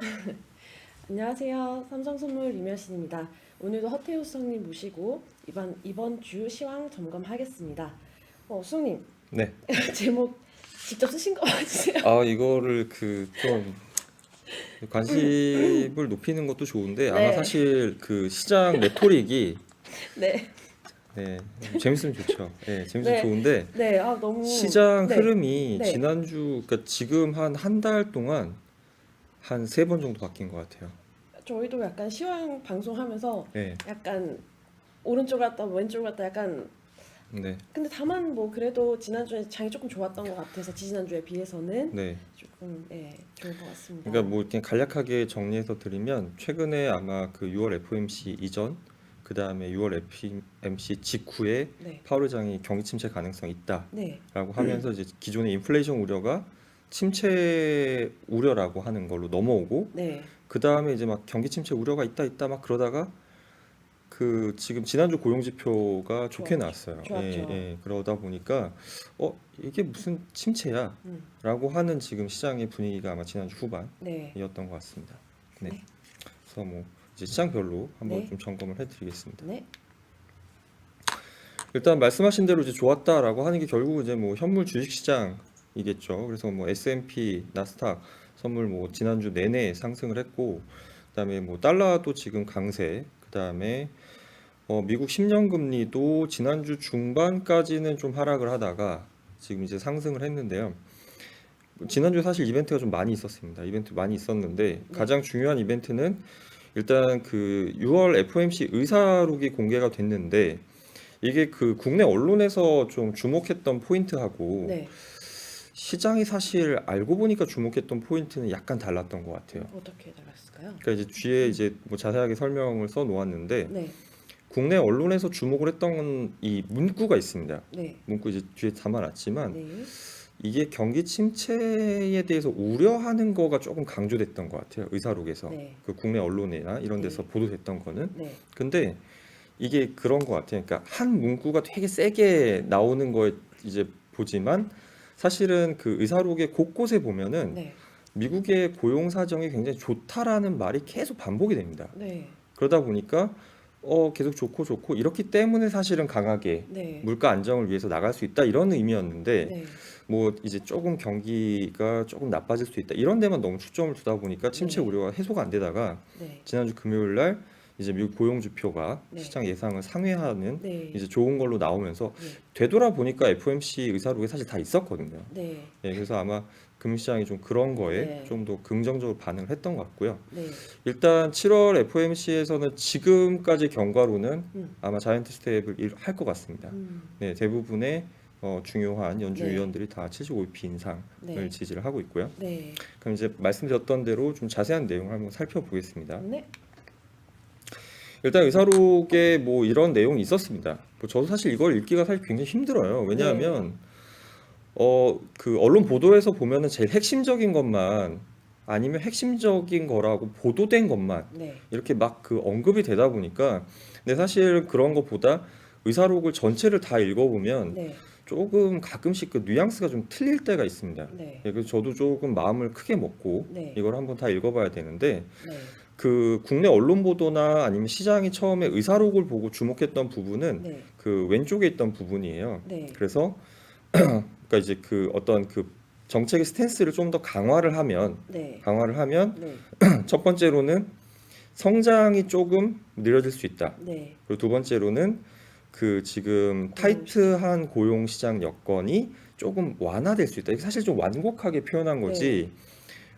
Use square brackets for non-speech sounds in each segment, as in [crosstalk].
[laughs] 안녕하세요. 삼성선물 이면신입니다. 오늘도 허태우 수석님 모시고 이번 이번 주 시황 점검하겠습니다. 어, 수석님 네. [laughs] 제목 직접 쓰신 거 맞으세요? 아 이거를 그 좀 관심을 높이는 것도 좋은데 아마 네. 사실 그 시장 레토릭이 [laughs] 네, 네, 재밌으면 좋죠. 네, 재밌으면 네. 좋은데 네, 아 너무 시장 네. 흐름이 네. 지난주 그러니까 지금 한 한 달 동안 한 세 번 정도 바뀐 것 같아요. 저희도 약간 시황 방송하면서 네, 약간 오른쪽 갔다 왼쪽 갔다 약간 네, 근데 다만 뭐 그래도 지난주에 장이 조금 좋았던 것 같아서 지지난주에 비해서는 네. 조금 예 좋은 것 같습니다. 그러니까 뭐 이렇게 간략하게 정리해서 드리면 최근에 아마 그 6월 FOMC 이전 그 다음에 6월 FOMC 직후에 네, 파월장이 경기 침체 가능성이 있다. 네, 라고 하면서 이제 기존의 인플레이션 우려가 침체 우려라고 하는 걸로 넘어오고 네, 그 다음에 이제 막 경기 침체 우려가 있다 있다 막 그러다가 그 지금 지난주 고용 지표가 좋게. 나왔어요. 예, 예. 그러다 보니까 어 이게 무슨 침체야라고 음, 하는 지금 시장의 분위기가 아마 지난주 후반이었던 네, 것 같습니다. 네. 네. 그래서 뭐 이제 시장별로 한번 네. 좀 점검을 해드리겠습니다. 네, 일단 말씀하신 대로 이제 좋았다라고 하는 게 결국 이제 뭐 현물 주식 시장 이겠죠. 그래서 뭐 S&P, 나스닥 선물 뭐 지난주 내내 상승을 했고 그다음에 뭐 달러도 지금 강세, 그다음에 어 미국 10년 금리도 지난주 중반까지는 좀 하락을 하다가 지금 이제 상승을 했는데요. 지난주 사실 이벤트가 좀 많이 있었습니다. 이벤트 많이 있었는데 가장 중요한 이벤트는 일단 그 6월 FOMC 의사록이 공개가 됐는데 이게 그 국내 언론에서 좀 주목했던 포인트하고 네. 시장이 사실 알고 보니까 주목했던 포인트는 약간 달랐던 것 같아요. 어떻게 달랐을까요? 그러니까 이제 뒤에 이제 뭐 자세하게 설명을 써 놓았는데 네, 국내 언론에서 주목을 했던 이 문구가 있습니다. 네, 문구 이제 뒤에 담아놨지만 네, 이게 경기 침체에 대해서 우려하는 거가 조금 강조됐던 것 같아요. 의사록에서 네, 그 국내 언론이나 이런 데서 네. 보도됐던 거는 네, 근데 이게 그런 것 같아요. 그러니까 한 문구가 되게 세게 나오는 거 이제 보지만 사실은 그 의사록의 곳곳에 보면은 네, 미국의 고용 사정이 굉장히 좋다라는 말이 계속 반복이 됩니다. 네, 그러다 보니까 어 계속 좋고 좋고 이렇기 때문에 사실은 강하게 네, 물가 안정을 위해서 나갈 수 있다 이런 의미였는데 네, 뭐 이제 조금 경기가 조금 나빠질 수 있다 이런 데만 너무 초점을 두다 보니까 침체 네. 우려가 해소가 안 되다가 네, 지난주 금요일 날 이제 미국 고용 지표가 네. 시장 예상을 상회하는 네, 이제 좋은 걸로 나오면서 네, 되돌아 보니까 FOMC 의사록에 사실 다 있었거든요. 네, 예, 그래서 아마 금시장이 좀 그런 거에 네. 좀더 긍정적으로 반응을 했던 것 같고요. 네, 일단 7월 FOMC에서는 지금까지 경과로는 음, 아마 자이언트 스텝을 할 것 같습니다. 음, 네, 대부분의 어, 중요한 연주 네. 위원들이 다 75bp 인상을 네, 지지를 하고 있고요. 네, 그럼 이제 말씀드렸던 대로 좀 자세한 내용을 한번 살펴보겠습니다. 네, 일단 의사록에 뭐 이런 내용이 있었습니다. 뭐 저도 사실 이걸 읽기가 사실 굉장히 힘들어요. 왜냐하면 어 그 언론 보도에서 보면은 제일 핵심적인 것만 아니면 핵심적인 거라고 보도된 것만 네, 이렇게 막 그 언급이 되다 보니까 근데 사실 그런 것보다 의사록을 전체를 다 읽어보면 네, 조금 가끔씩 그 뉘앙스가 좀 틀릴 때가 있습니다. 네, 예, 그래서 저도 조금 마음을 크게 먹고 네, 이걸 한번 다 읽어봐야 되는데 네, 그 국내 언론 보도나 아니면 시장이 처음에 의사록을 보고 주목했던 부분은 네, 그 왼쪽에 있던 부분이에요. 네, 그래서 [clears throat] 그러니까 이제 그 어떤 그 정책의 스탠스를 좀 더 강화를 하면 네, 강화를 하면 네, [clears throat] 첫 번째로는 성장이 조금 느려질 수 있다. 네, 그리고 두 번째로는 그 지금 타이트한 고용 시장 여건이 조금 완화될 수 있다. 이게 사실 좀 완곡하게 표현한 거지.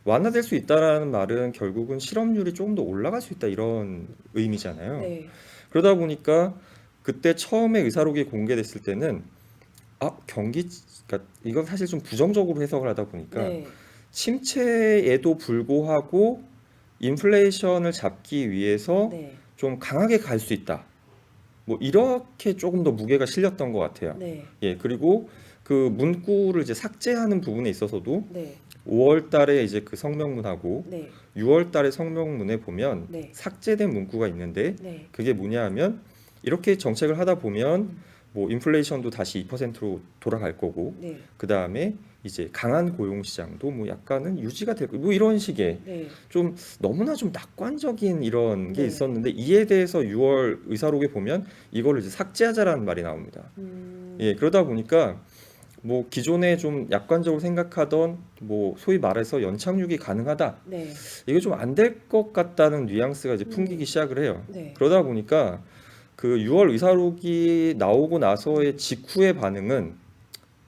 완화될 수 있다라는 말은 결국은 실업률이 조금 더 올라갈 수 있다 이런 의미잖아요. 네, 그러다 보니까 그때 처음에 의사록이 공개됐을 때는 아 경기 그러니까 이건 사실 좀 부정적으로 해석을 하다 보니까 네, 침체에도 불구하고 인플레이션을 잡기 위해서 네, 좀 강하게 갈 수 있다. 뭐 이렇게 조금 더 무게가 실렸던 것 같아요. 네, 예 그리고 그 문구를 이제 삭제하는 부분에 있어서도 네, 5월 달에 이제 그 성명문하고 네, 6월 달에 성명문에 보면 네, 삭제된 문구가 있는데 네, 그게 뭐냐 하면 이렇게 정책을 하다 보면 뭐 인플레이션도 다시 2%로 돌아갈 거고 네, 그 다음에 이제 강한 고용 시장도 뭐 약간은 유지가 되고 뭐 이런 식의 네. 좀 너무나 좀 낙관적인 이런 게 네. 있었는데 이에 대해서 6월 의사록에 보면 이거를 이제 삭제하자라는 말이 나옵니다. 음, 예, 그러다 보니까 뭐 기존에 좀 약관적으로 생각하던 뭐 소위 말해서 연착륙이 가능하다. 네. 이게 좀 안 될 것 같다는 뉘앙스가 이제 풍기기 음. 시작을 해요. 네. 그러다 보니까 그 6월 의사록이 나오고 나서의 직후의 반응은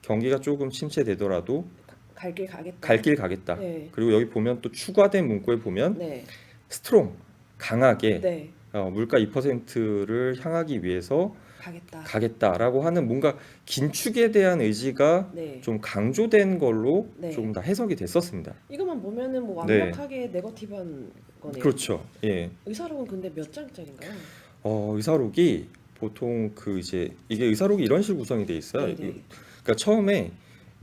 경기가 조금 침체되더라도 갈 길 가겠다. 갈 길 가겠다. 네. 그리고 여기 보면 또 추가된 문구에 보면 네. 스트롱 강하게 네. 어, 물가 2%를 향하기 위해서 가겠다. 가겠다라고 하는 뭔가 긴축에 대한 의지가 네. 좀 강조된 걸로 네. 조금 다 해석이 됐었습니다. 이것만 보면은 뭐 네. 완벽하게 네거티브한 거네요. 그렇죠. 예. 의사록은 근데 몇 장짜리인가요? 어, 의사록이 보통 그 이제 이게 의사록이 이런 식으로 구성이 돼 있어요. 네, 이- 네. 그러니까 처음에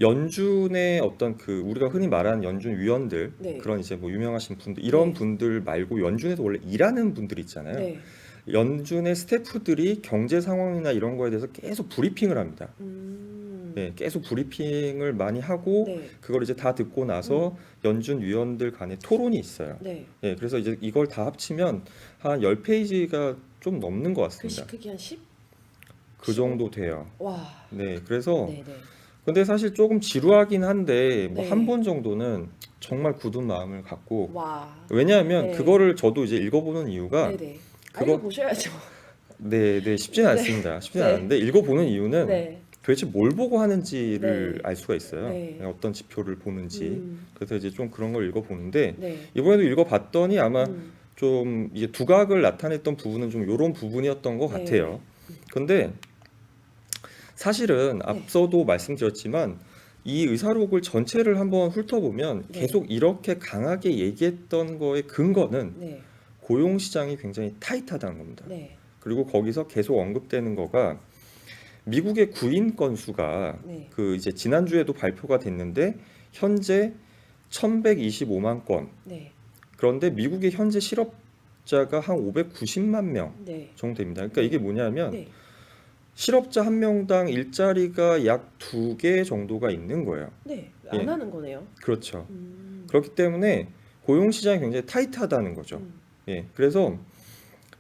연준의 어떤 그 우리가 흔히 말하는 연준 위원들 네. 그런 이제 뭐 유명하신 분들 이런 네. 분들 말고 연준에서 원래 일하는 분들 있잖아요. 네. 연준의 스태프들이 경제 상황이나 이런 거에 대해서 계속 브리핑을 합니다. 음. 네, 계속 브리핑을 많이 하고 네. 그걸 이제 다 듣고 나서 연준 위원들 간의 토론이 있어요. 네. 예, 그래서 이제 이걸 다 합치면 한 10페이지가 좀 넘는 것 같습니다. 크기 한 10? 그 정도 돼요. 와. 네, 그래서 네, 네. 근데 사실 조금 지루하긴 한데 뭐 네. 한번 정도는 정말 굳은 마음을 갖고 와. 왜냐하면 네. 그거를 저도 이제 읽어보는 이유가 네, 네. 그거- 보셔야죠. [laughs] 네, 네 쉽지는 네. 않습니다. 쉽지는 네. 않은데 읽어보는 이유는 네. 도대체 뭘 보고 하는지를 네. 알 수가 있어요. 네. 어떤 지표를 보는지. 음. 그래서 이제 좀 그런 걸 읽어보는데 네. 이번에도 읽어봤더니 아마 음. 좀 이제 두각을 나타냈던 부분은 좀 이런 부분이었던 것 네. 같아요. 근데 사실은 네. 앞서도 말씀드렸지만 이 의사록을 전체를 한번 훑어보면 네. 계속 이렇게 강하게 얘기했던 거의 근거는 네. 고용 시장이 굉장히 타이트하다는 겁니다. 네. 그리고 거기서 계속 언급되는 거가 미국의 구인 건수가 네. 그 이제 지난주에도 발표가 됐는데 현재 1125만 건. 네. 그런데 미국의 현재 실업자가 한 590만 명 네. 정도 됩니다. 그러니까 이게 뭐냐면 네. 실업자 한 명당 일자리가 약 두 개 정도가 있는 거예요. 네. 안 예. 하는 거네요. 그렇죠. 음. 그렇기 때문에 고용 시장이 굉장히 타이트하다는 거죠. 음. 예. 그래서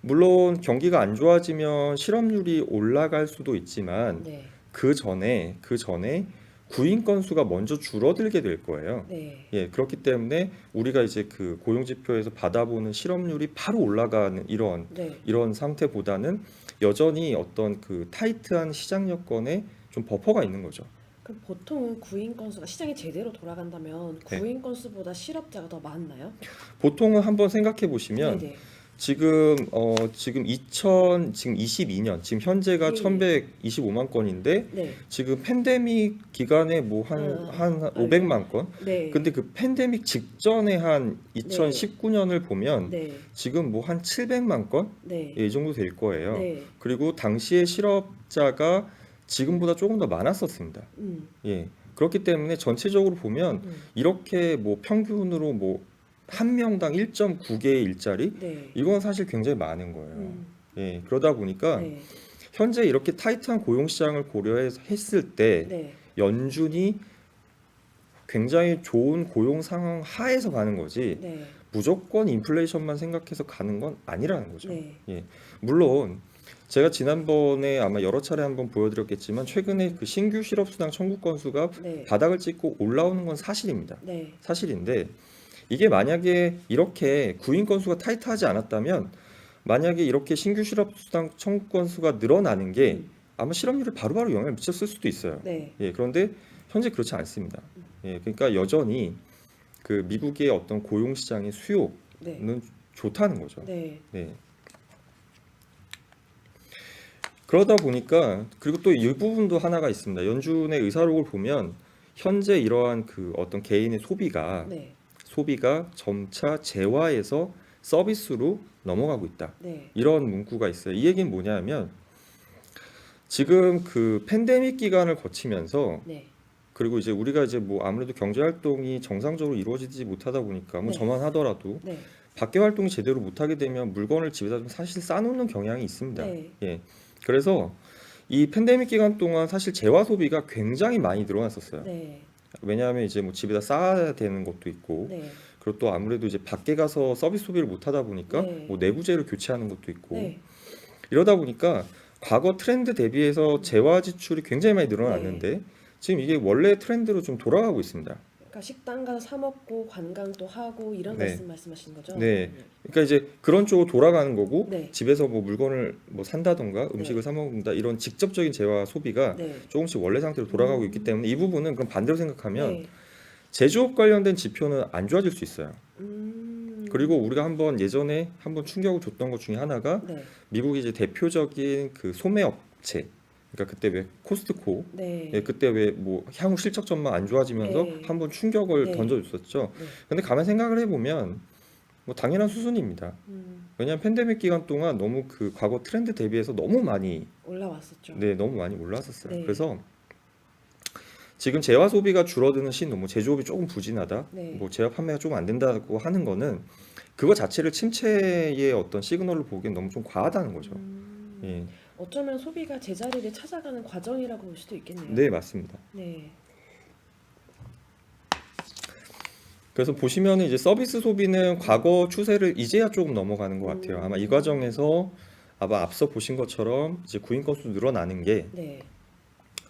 물론 경기가 안 좋아지면 실업률이 올라갈 수도 있지만 네. 그 전에 그 전에 구인 건수가 먼저 줄어들게 될 거예요. 네. 예, 그렇기 때문에 우리가 이제 그 고용 지표에서 받아보는 실업률이 바로 올라가는 이런 네. 이런 상태보다는 여전히 어떤 그 타이트한 시장 여건에 좀 버퍼가 있는 거죠. 그럼 보통은 구인 건수가 시장이 제대로 돌아간다면 네. 구인 건수보다 실업자가 더 많나요? 보통은 한번 생각해 보시면 네. 지금 어 지금 2000 지금 22년 지금 현재가 예. 1125만 건인데 네. 지금 팬데믹 기간에 뭐한 어, 한 알죠. 500만 건. 네. 근데 그 팬데믹 직전에 한 2019년을 보면 네. 지금 뭐 한 700만 건? 네. 예, 이 정도 될 거예요. 네. 그리고 당시에 실업자가 지금보다 조금 더 많았었습니다. 음. 예. 그렇기 때문에 전체적으로 보면 음. 이렇게 뭐 평균으로 뭐 한 명당 1.9개의 일자리 네. 이건 사실 굉장히 많은 거예요. 음. 예. 그러다 보니까 네. 현재 이렇게 타이트한 고용 시장을 고려했을 때 네. 연준이 굉장히 좋은 고용 상황 하에서 가는 거지 네. 무조건 인플레이션만 생각해서 가는 건 아니라는 거죠. 네. 물론 제가 지난번에 아마 여러 차례 한번 보여드렸겠지만 최근에 그 신규 실업수당 청구 건수가 네. 바닥을 찍고 올라오는 건 사실입니다. 네. 사실인데 이게 만약에 이렇게 구인 건수가 타이트하지 않았다면 만약에 이렇게 신규 실업수당 청구 건수가 늘어나는 게 음. 아마 실업률에 바로바로 영향을 미쳤을 수도 있어요. 네. 예, 그런데 현재 그렇지 않습니다. 예, 그러니까 여전히 그 미국의 어떤 고용 시장의 수요는 네. 좋다는 거죠. 네. 네. 그러다 보니까 그리고 또 이 부분도 하나가 있습니다. 연준의 의사록을 보면 현재 이러한 그 어떤 개인의 소비가 네. 소비가 점차 재화에서 서비스로 넘어가고 있다. 네. 이런 문구가 있어요. 이 얘기는 뭐냐면 지금 그 팬데믹 기간을 거치면서 네. 그리고 이제 우리가 이제 뭐 아무래도 경제 활동이 정상적으로 이루어지지 못하다 보니까 뭐 네. 저만 하더라도 네. 밖에 활동이 제대로 못하게 되면 물건을 집에다 좀 사실 싸놓는 경향이 있습니다. 네. 예. 그래서 이 팬데믹 기간 동안 사실 재화 소비가 굉장히 많이 늘어났었어요. 네. 왜냐하면 이제 뭐 집에다 쌓아야 되는 것도 있고 네. 그리고 또 아무래도 이제 밖에 가서 서비스 소비를 못 하다 보니까 네. 뭐 내부재를 교체하는 것도 있고 네. 이러다 보니까 과거 트렌드 대비해서 재화 지출이 굉장히 많이 늘어났는데 네. 지금 이게 원래 트렌드로 좀 돌아가고 있습니다. 그러니까 식당 가서 사 먹고 관광도 하고 이런 네. 말씀 말씀하시는 거죠? 네. 그러니까 이제 그런 쪽으로 돌아가는 거고 네. 집에서 뭐 물건을 뭐 산다던가 음식을 사 먹는다 이런 직접적인 재화 소비가 네. 조금씩 원래 상태로 돌아가고 있기 때문에 이 부분은 그럼 반대로 생각하면 네. 제조업 관련된 지표는 안 좋아질 수 있어요. 음. 그리고 우리가 한번 예전에 한번 충격을 줬던 것 중에 하나가 네. 미국의 이제 대표적인 그 소매 업체 그러니까 그때 왜 코스트코 네. 예, 그때 왜 뭐 향후 실적점만 안 좋아지면서 네. 한번 충격을 네. 던져줬었죠. 네. 근데 가만 생각을 해보면 뭐 당연한 수순입니다. 음. 왜냐하면 팬데믹 기간 동안 너무 그 과거 트렌드 대비해서 너무 많이 올라왔었죠. 네 너무 많이 올라왔었어요. 네. 그래서 지금 재화 소비가 줄어드는 신호, 뭐 제조업이 조금 부진하다, 네. 뭐 재화 판매가 조금 안 된다고 하는 거는 그거 자체를 침체의 어떤 시그널로 보기엔 너무 좀 과하다는 거죠. 음. 예, 어쩌면 소비가 제자리를 찾아가는 과정이라고 볼 수도 있겠네요. 네 맞습니다. 네. 그래서 보시면은 이제 서비스 소비는 과거 추세를 이제야 조금 넘어가는 것 같아요. 아마 이 과정에서 아마 앞서 보신 것처럼 이제 구인 건수 늘어나는 게 네.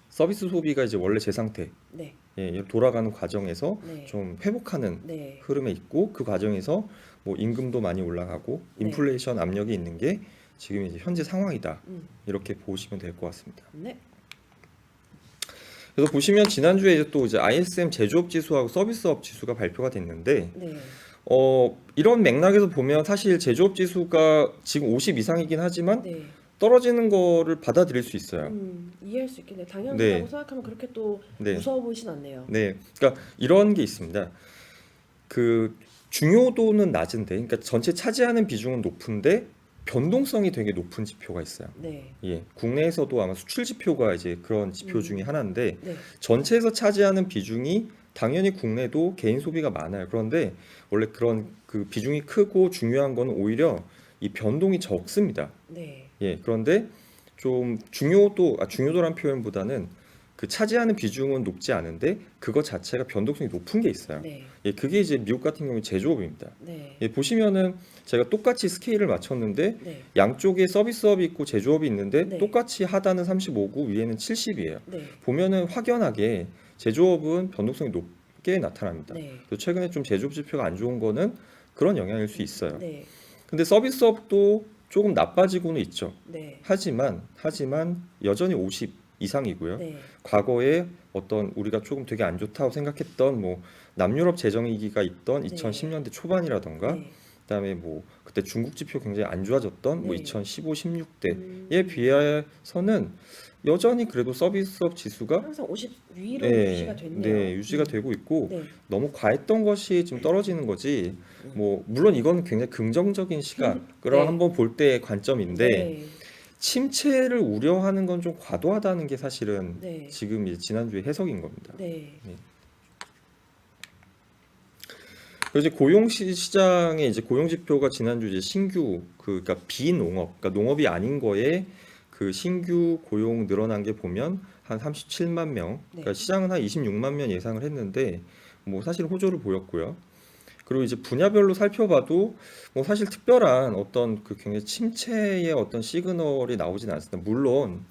서비스 소비가 이제 원래 제 상태 네. 예, 돌아가는 과정에서 네. 좀 회복하는 네. 흐름에 있고 그 과정에서 뭐 임금도 많이 올라가고 네. 인플레이션 압력이 있는 게 지금 이제 현재 상황이다 음. 이렇게 보시면 될 것 같습니다. 네. 그래서 보시면 지난주에 이제 또 이제 ISM 제조업 지수하고 서비스업 지수가 발표가 됐는데 네. 어 이런 맥락에서 보면 사실 제조업 지수가 지금 50 이상이긴 하지만 네. 떨어지는 거를 받아들일 수 있어요. 음, 이해할 수 있겠네요. 네. 당연하다고 생각하면 그렇게 또 네. 무서워 보이진 않네요. 네, 그러니까 이런 게 있습니다. 그 중요도는 낮은데, 그러니까 전체 차지하는 비중은 높은데 변동성이 되게 높은 지표가 있어요. 네. 예, 국내에서도 아마 수출 지표가 이제 그런 지표 음. 중에 하나인데 네. 전체에서 차지하는 비중이 당연히 국내도 개인 소비가 많아요. 그런데 원래 그런 그 비중이 크고 중요한 건 오히려 이 변동이 적습니다. 네. 예, 그런데 좀 중요도, 아, 중요도란 표현보다는 그 차지하는 비중은 높지 않은데 그거 자체가 변동성이 높은 게 있어요. 네. 예, 그게 이제 미국 같은 경우에 제조업입니다. 네. 예, 보시면은 제가 똑같이 스케일을 맞췄는데 네. 양쪽에 서비스업이 있고 제조업이 있는데 네. 똑같이 하단은 35고 위에는 70이에요. 네. 보면은 확연하게 제조업은 변동성이 높게 나타납니다. 네. 또 최근에 좀 제조업 지표가 안 좋은 거는 그런 영향일 수 있어요. 네. 근데 서비스업도 조금 나빠지고는 있죠. 네. 하지만 하지만 여전히 50 이상이고요. 네. 과거에 어떤 우리가 조금 되게 안 좋다고 생각했던 뭐 남유럽 재정위기가 있던 네. 2010년대 초반이라던가 네. 그다음에 뭐 그때 중국 지표 굉장히 안 좋아졌던 뭐 네. 2015, 16대에 음, 비해서는 여전히 그래도 서비스업 지수가 항상 50 위로 네, 유지가 됐네요. 네, 유지가 음. 되고 있고 네. 너무 과했던 것이 지금 떨어지는 거지. 뭐 물론 이건 굉장히 긍정적인 시각을 [laughs] 네. 한번 볼 때의 관점인데 네. 침체를 우려하는 건 좀 과도하다는 게 사실은 네. 지금 이제 지난주에 해석인 겁니다. 네. 그리고 이제 고용 시- 시장의 이제 고용 지표가 지난주 이제 신규 그 그러니까 비농업 그러니까 농업이 아닌 거에 그 신규 고용 늘어난 게 보면 한 37만 명. 그러니까 네. 시장은 한 26만 명 예상을 했는데 뭐 사실 호조를 보였고요. 그리고 이제 분야별로 살펴봐도 뭐 사실 특별한 어떤 그 굉장히 침체의 어떤 시그널이 나오진 않습니다. 물론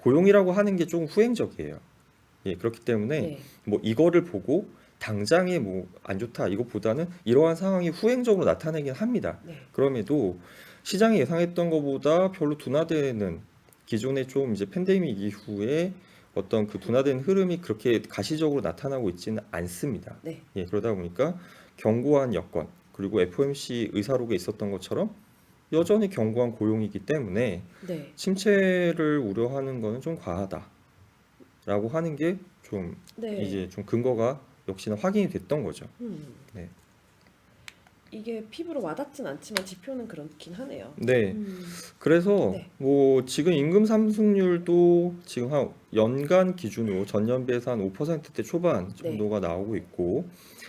고용이라고 하는 게 조금 후행적이에요. 예, 그렇기 때문에 네. 뭐 이거를 보고 당장에 뭐 안 좋다 이것보다는 이러한 상황이 후행적으로 나타내긴 합니다. 네. 그럼에도 시장이 예상했던 것보다 별로 둔화되는 기존에 좀 이제 팬데믹 이후에 어떤 그 둔화된 흐름이 그렇게 가시적으로 나타나고 있지는 않습니다. 네. 예, 그러다 보니까 견고한 여건 그리고 FOMC 의사록에 있었던 것처럼 여전히 견고한 고용이기 때문에 네. 침체를 우려하는 거는 좀 과하다라고 하는 게좀 네. 이제 좀 근거가 역시나 확인이 됐던 거죠. 음. 네. 이게 피부로 와닿진 않지만 지표는 그렇긴 하네요. 네. 음. 그래서 네. 뭐 지금 임금 상승률도 지금 한 연간 기준으로 전년 비해서 한 5%대 초반 네. 정도가 나오고 있고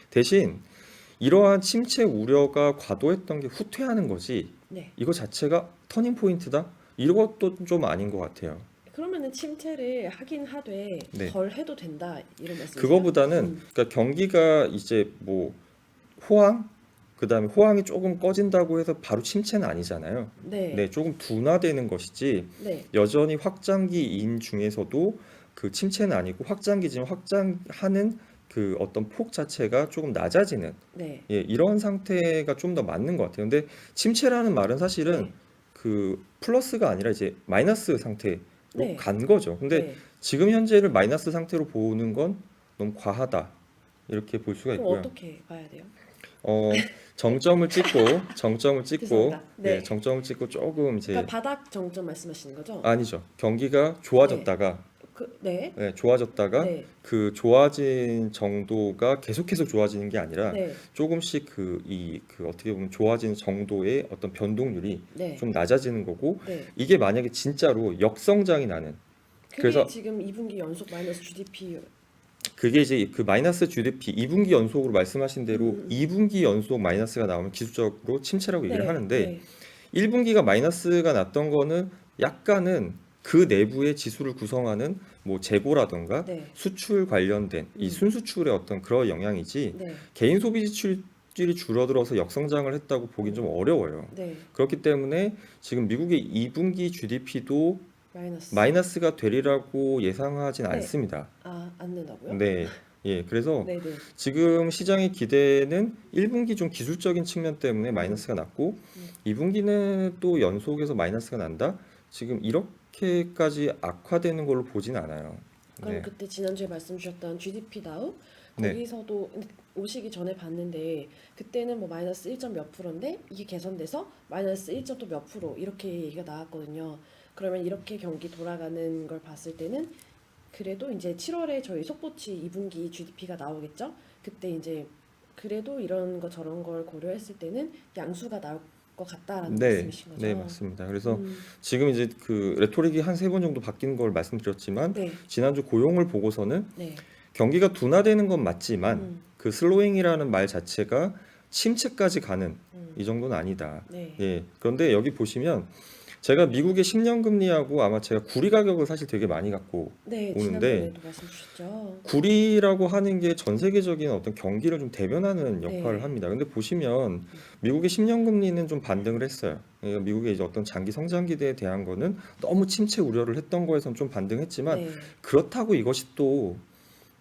대신 이러한 침체 우려가 과도했던 게 후퇴하는 거지 네. 이거 자체가 터닝 포인트다 이것도 좀 아닌 것 같아요. 그러면은 침체를 하긴 하되 네. 덜 해도 된다 이런 말씀이세요? 그거보다는 음. 그러니까 경기가 이제 뭐 호황 그다음에 호황이 조금 꺼진다고 해서 바로 침체는 아니잖아요. 네. 네, 조금 둔화되는 것이지 네. 여전히 확장기인 중에서도 그 침체는 아니고 확장기지만 확장하는 그 어떤 폭 자체가 조금 낮아지는 네. 예, 이런 상태가 좀 더 맞는 것 같아요. 근데 침체라는 말은 사실은 네. 그 플러스가 아니라 이제 마이너스 상태로 네. 간 거죠. 근데 네. 지금 현재를 마이너스 상태로 보는 건 너무 과하다. 이렇게 볼 수가 있고요. 어떻게 봐야 돼요? 어, 정점을 찍고 정점을 찍고 죄송합니다. 네. 예, 정점을 찍고 조금 이제 그러니까 바닥 정점 말씀하시는 거죠? 아니죠. 경기가 좋아졌다가 그, 네. 예, 좋아졌다가 네. 그 좋아진 정도가 계속해서 좋아지는 게 아니라 네. 조금씩 그 이 그 어떻게 보면 좋아지는 정도의 어떤 변동률이 네. 좀 낮아지는 거고 네. 이게 만약에 진짜로 역성장이 나는 그게 그래서- 지금 2분기 연속 마이너스 GDP 그게 이제 그 마이너스 GDP 2분기 연속으로 말씀하신 대로 음. 2분기 연속 마이너스가 나오면 기술적으로 침체라고 얘기를 네. 하는데 네. 1분기가 마이너스가 났던 거는 약간은 그 내부의 지수를 구성하는 뭐 재고라던가 네. 수출 관련된 이 음. 순수출의 어떤 그런 영향이지 네. 개인 소비 지출 이 줄어들어서 역성장을 했다고 보긴 좀 어려워요. 네. 그렇기 때문에 지금 미국의 2분기 GDP도 마이너스. 마이너스가 되리라고 예상하진 네. 않습니다. 아, 안 된다고요? 네. 예, 그래서 네, 네. 지금 시장의 기대는 1분기 좀 기술적인 측면 때문에 마이너스가 났고 음. 2분기는 또 연속해서 마이너스가 난다. 지금 이렇게 까지 악화되는 걸로 보진 않아요. 그럼 네. 그때 지난주에 말씀 주셨던 GDP 다우 네. 거기서도 오시기 전에 봤는데 그때는 뭐 마이너스 1점 몇 프로인데 이게 개선돼서 마이너스 1점 또 몇 프로 이렇게 얘기가 나왔거든요. 그러면 이렇게 경기 돌아가는 걸 봤을 때는 그래도 이제 7월에 저희 속보치 2분기 GDP가 나오겠죠. 그때 이제 그래도 이런 거 저런 걸 고려했을 때는 양수가 나올 것 같다라는 네, 말씀이신 거죠. 네 맞습니다. 그래서 음, 지금 이제 그 레토릭이 한 세 번 정도 바뀐 걸 말씀드렸지만 네, 지난주 고용을 보고서는 네. 경기가 둔화되는 건 맞지만 음, 그 슬로잉이라는 말 자체가 침체까지 가는 음, 이 정도는 아니다. 네, 예. 그런데 여기 보시면 제가 미국의 10년 금리하고 아마 제가 구리 가격을 사실 되게 많이 갖고 네. 오는데 지난번에도 말씀 주셨죠. 구리라고 하는 게 전 세계적인 어떤 경기를 좀 대변하는 역할을 네. 합니다. 근데 보시면 미국의 10년 금리는 좀 반등을 했어요. 예, 미국의 이제 어떤 장기 성장 기대에 대한 거는 너무 침체 우려를 했던 거에선 좀 반등했지만 네, 그렇다고 이것이 또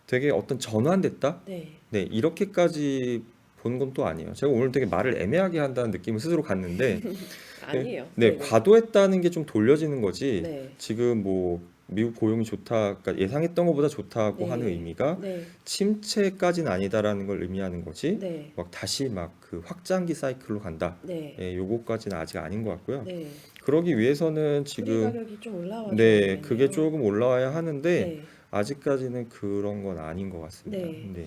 되게 어떤 전환됐다? 네, 네, 이렇게까지 보는 건 또 아니에요. 제가 오늘 되게 말을 애매하게 한다는 느낌을 스스로 갖는데 [laughs] 아니에요. 네, 네, 과도했다는 게 좀 돌려지는 거지. 네, 지금 뭐 미국 고용이 좋다, 그러니까 예상했던 것보다 좋다고 네. 하는 의미가 네, 침체까지는 아니다라는 걸 의미하는 거지. 네, 막 다시 막 그 확장기 사이클로 간다. 네, 예, 요거까지는 아직 아닌 것 같고요. 네. 그러기 위해서는 지금 가격이 좀 올라와. 네, 그게 조금 올라와야 하는데 네, 아직까지는 그런 건 아닌 것 같습니다. 네. 네.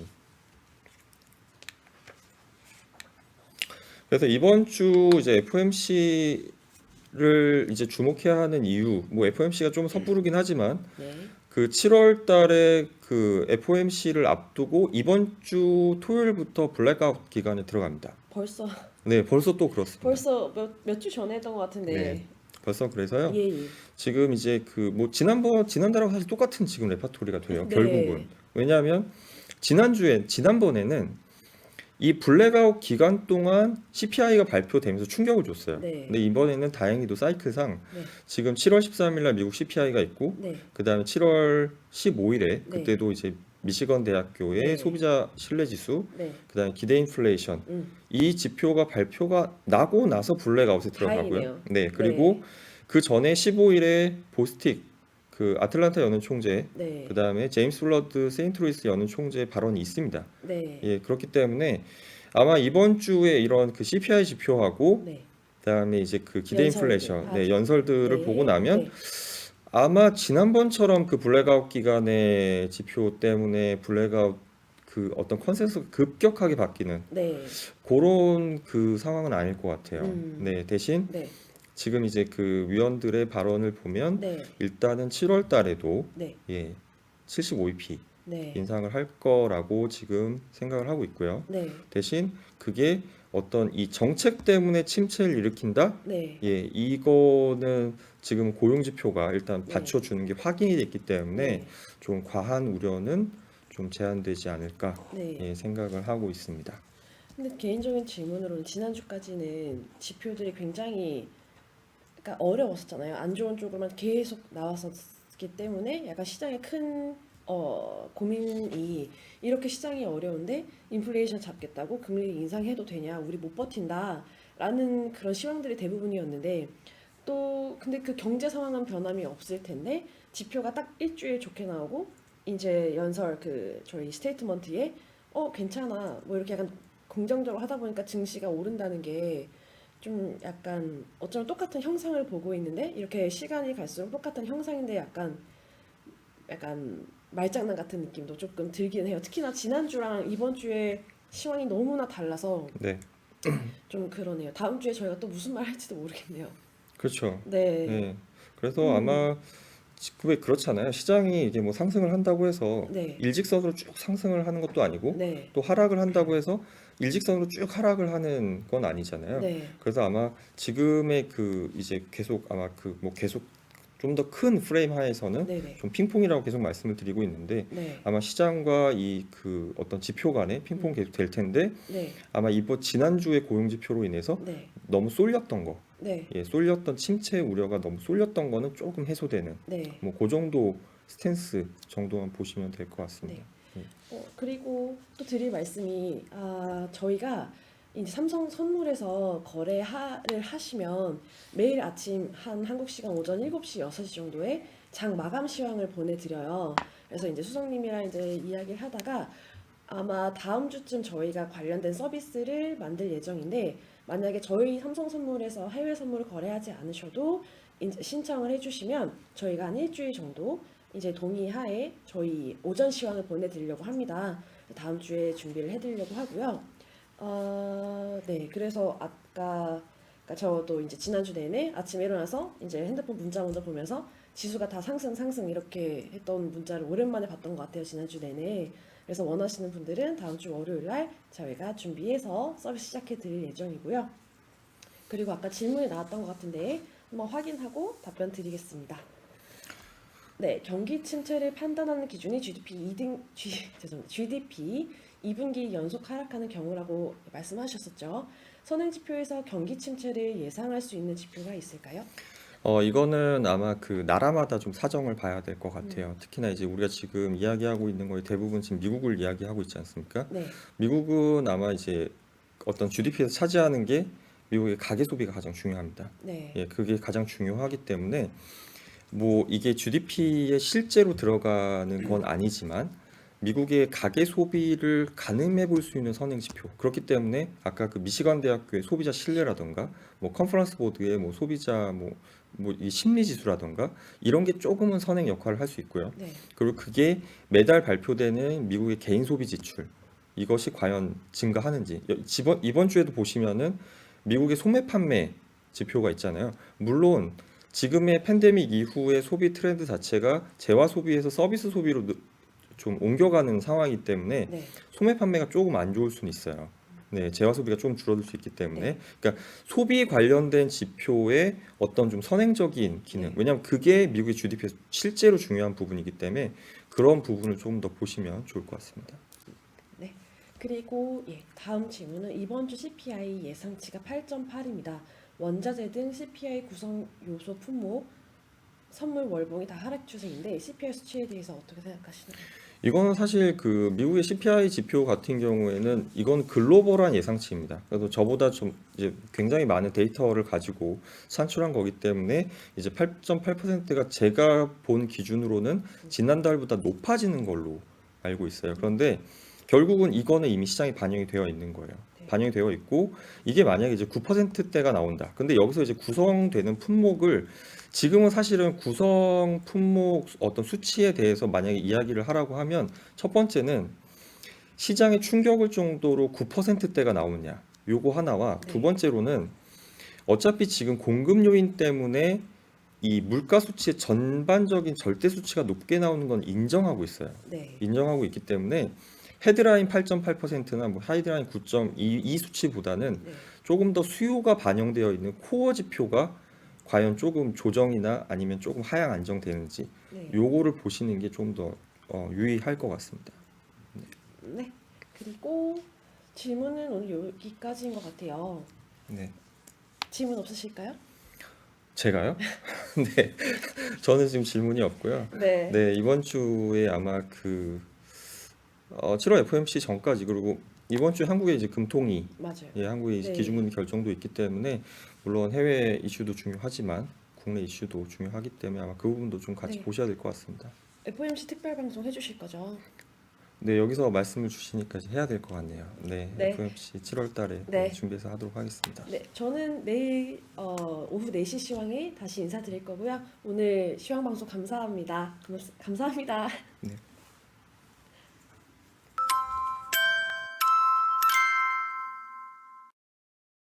그래서 이번 주 이제 FOMC를 이제 주목해야 하는 이유, 뭐 FOMC가 좀 섣부르긴 하지만 네, 그 7월 달에 그 FOMC를 앞두고 이번 주 토요일부터 블랙아웃 기간에 들어갑니다. 벌써 네, 벌써 또 그렇습니다. 벌써 몇 몇 주 전에 했던 것 같은데. 네. 벌써 그래서요. 예, 예. 지금 이제 그 뭐 지난번 지난달하고 사실 똑같은 지금 레파토리가 돼요. 네. 결국은 왜냐하면 지난주에 지난번에는 이 블랙아웃 기간 동안 CPI가 발표되면서 충격을 줬어요. 네. 근데 이번에는 다행히도 사이클상 네. 지금 7월 13일 날 미국 CPI가 있고 네, 그다음에 7월 15일에 네. 그때도 이제 미시건 대학교의 네. 소비자 신뢰 지수, 네. 그다음에 기대 인플레이션 음. 이 지표가 발표가 나고 나서 블랙아웃에 들어가고요. 다행이네요. 네, 그리고 그 전에 15일에 보스틱 그 아틀란타 연은 총재, 네. 그 다음에 제임스 블러드 세인트루이스 연은 총재 발언이 있습니다. 네. 예, 그렇기 때문에 아마 이번 주에 이런 그 CPI 지표하고 네. 그다음에 이제 그 기대 연설들. 인플레이션, 아, 네, 연설들을 네. 보고 나면 네. 아마 지난번처럼 그 블랙아웃 기간의 지표 때문에 블랙아웃 그 어떤 컨센서스가 급격하게 바뀌는 네. 그런 그 상황은 아닐 것 같아요. 음. 네, 대신 네. 지금 이제 그 위원들의 발언을 보면 네. 일단은 7월 달에도 네. 예, 75EP 네. 인상을 할 거라고 지금 생각을 하고 있고요. 네. 대신 그게 어떤 이 정책 때문에 침체를 일으킨다? 네. 예, 이거는 지금 고용 지표가 일단 네. 받쳐 주는 게 확인이 됐기 때문에 네. 좀 과한 우려는 좀 제한되지 않을까 네. 예, 생각을 하고 있습니다. 근데 개인적인 질문으로는 지난주까지는 지표들이 굉장히 그러니까 어려웠었잖아요. 안 좋은 쪽으로만 계속 나왔었기 때문에 약간 시장에 큰 어, 고민이 이렇게 시장이 어려운데 인플레이션 잡겠다고 금리 인상해도 되냐? 우리 못 버틴다. 라는 그런 시황들이 대부분이었는데 또 근데 그 경제 상황은 변함이 없을 텐데 지표가 딱 일주일 좋게 나오고 이제 연설 그 저희 스테이트먼트에 어 괜찮아 뭐 이렇게 약간 긍정적으로 하다 보니까 증시가 오른다는 게 좀 약간 어쩌면 똑같은 형상을 보고 있는데 이렇게 시간이 갈수록 똑같은 형상인데 약간 약간 말장난 같은 느낌도 조금 들긴 해요. 특히나 지난주랑 이번 주에 시황이 너무나 달라서 네, 좀 그러네요. 다음 주에 저희가 또 무슨 말 할지도 모르겠네요. 그렇죠. 네. 예, 그래서 음. 아마 지- 왜 그렇잖아요. 시장이 이게 뭐 상승을 한다고 해서 네. 일직선으로 쭉 상승을 하는 것도 아니고 네. 또 하락을 한다고 해서 일직선으로 쭉 하락을 하는 건 아니잖아요. 네. 그래서 아마 지금의 그 이제 계속 아마 그 뭐 계속 좀 더 큰 프레임 하에서는 네. 네. 좀 핑퐁이라고 계속 말씀을 드리고 있는데 네. 아마 시장과 이 그 어떤 지표 간에 핑퐁 계속 될 텐데 네. 아마 이번 지난주의 고용 지표로 인해서 네. 너무 쏠렸던 거, 네. 예, 쏠렸던 침체 우려가 너무 쏠렸던 거는 조금 해소되는 네. 뭐 그 정도 스탠스 정도만 보시면 될 것 같습니다. 어, 그리고 또 드릴 말씀이 아, 저희가 이제 삼성 선물에서 거래를 하시면 매일 아침 한 한국 시간 오전 7시 6시 정도에 장 마감 시황을 보내드려요. 그래서 이제 수석님이랑 이제 이야기를 하다가 아마 다음 주쯤 저희가 관련된 서비스를 만들 예정인데 만약에 저희 삼성 선물에서 해외 선물을 거래하지 않으셔도 신청을 해주시면 저희가 한 일주일 정도 이제 동의하에 저희 오전 시황을 보내드리려고 합니다. 다음 주에 준비를 해드리려고 하고요. 어, 네, 그래서 아까 그러니까 저도 이제 지난주 내내 아침에 일어나서 이제 핸드폰 문자 먼저 보면서 지수가 다 상승 상승 이렇게 했던 문자를 오랜만에 봤던 것 같아요 지난주 내내. 그래서 원하시는 분들은 다음 주 월요일 날 저희가 준비해서 서비스 시작해 드릴 예정이고요. 그리고 아까 질문이 나왔던 것 같은데 한번 확인하고 답변 드리겠습니다. 네, 경기 침체를 판단하는 기준이 GDP 2등 G, [laughs] 죄송합니다. GDP 2분기 연속 하락하는 경우라고 말씀하셨었죠. 선행 지표에서 경기 침체를 예상할 수 있는 지표가 있을까요? 어, 이거는 아마 그 나라마다 좀 사정을 봐야 될것 음. 같아요. 특히나 이제 우리가 지금 이야기하고 있는 거의 대부분 지금 미국을 이야기하고 있지 않습니까? 네, 미국은 아마 이제 어떤 GDP에서 차지하는 게 미국의 가계 소비가 가장 중요합니다. 네, 예, 그게 가장 중요하기 때문에 뭐 이게 GDP에 실제로 들어가는 [clears throat] 건 아니지만 미국의 가계 소비를 가늠해 볼 수 있는 선행 지표. 그렇기 때문에 아까 그 미시간 대학교의 소비자 신뢰라던가 뭐 컨퍼런스 보드의 뭐 소비자 뭐 뭐 이 심리 지수라던가 이런 게 조금은 선행 역할을 할 수 있고요. 네, 그리고 그게 매달 발표되는 미국의 개인 소비 지출 이것이 과연 증가하는지 여- 이번 이번 주에도 보시면은 미국의 소매 판매 지표가 있잖아요. 물론 지금의 팬데믹 이후의 소비 트렌드 자체가 재화 소비에서 서비스 소비로 느- 좀 옮겨가는 상황이기 때문에 네, 소매 판매가 조금 안 좋을 수는 있어요. 네, 재화 소비가 좀 줄어들 수 있기 때문에 네. 그러니까 소비 관련된 지표의 어떤 좀 선행적인 기능 네. 왜냐하면 그게 미국의 GDP에서 실제로 중요한 부분이기 때문에 그런 부분을 조금 더 보시면 좋을 것 같습니다. 그리고 예, 다음 질문은 이번 주 CPI 예상치가 8.8입니다. 원자재 등 CPI 구성 요소 품목 선물 월봉이 다 하락 추세인데 CPI 수치에 대해서 어떻게 생각하시나요? 이거는 사실 그 미국의 CPI 지표 같은 경우에는 이건 글로벌한 예상치입니다. 그래서 저보다 좀 이제 굉장히 많은 데이터를 가지고 산출한 거기 때문에 이제 8.8%가 제가 본 기준으로는 지난달보다 높아지는 걸로 알고 있어요. 그런데 결국은 이거는 이미 시장에 반영이 되어 있는 거예요. 네. 반영이 되어 있고 이게 만약에 이제 9%대가 나온다. 근데 여기서 이제 구성되는 품목을 지금은 사실은 구성 품목 어떤 수치에 대해서 만약에 이야기를 하라고 하면 첫 번째는 시장에 충격을 정도로 9%대가 나오느냐. 요거 하나와 네. 두 번째로는 어차피 지금 공급 요인 때문에 이 물가 수치의 전반적인 절대 수치가 높게 나오는 건 인정하고 있어요. 네, 인정하고 있기 때문에 헤드라인 8.8%나 뭐 하이드라인 9.2 이 수치보다는 네. 조금 더 수요가 반영되어 있는 코어 지표가 과연 조금 조정이나 아니면 조금 하향 안정되는지 네. 요거를 보시는 게 좀 더 어, 유의할 것 같습니다. 네. 그리고 질문은 오늘 여기까지인 것 같아요. 네. 질문 없으실까요? 제가요? [laughs] 네. 저는 지금 질문이 없고요. 네. 네, 이번 주에 아마 그 어, 7월 FOMC 전까지 그리고 이번 주에 한국에 이제 금통위 맞아요. 예, 한국의 네. 기준금리 결정도 있기 때문에 물론 해외 이슈도 중요하지만 국내 이슈도 중요하기 때문에 아마 그 부분도 좀 같이 네. 보셔야 될 것 같습니다. FOMC 특별 방송 해주실 거죠? 네, 여기서 말씀을 주시니까 이제 해야 될 것 같네요. 네, 네. FOMC 7월 달에 네. 준비해서 하도록 하겠습니다. 네, 저는 내일 어, 오후 4시 시황에 다시 인사드릴 거고요. 오늘 시황 방송 감사합니다. 감사합니다. 네,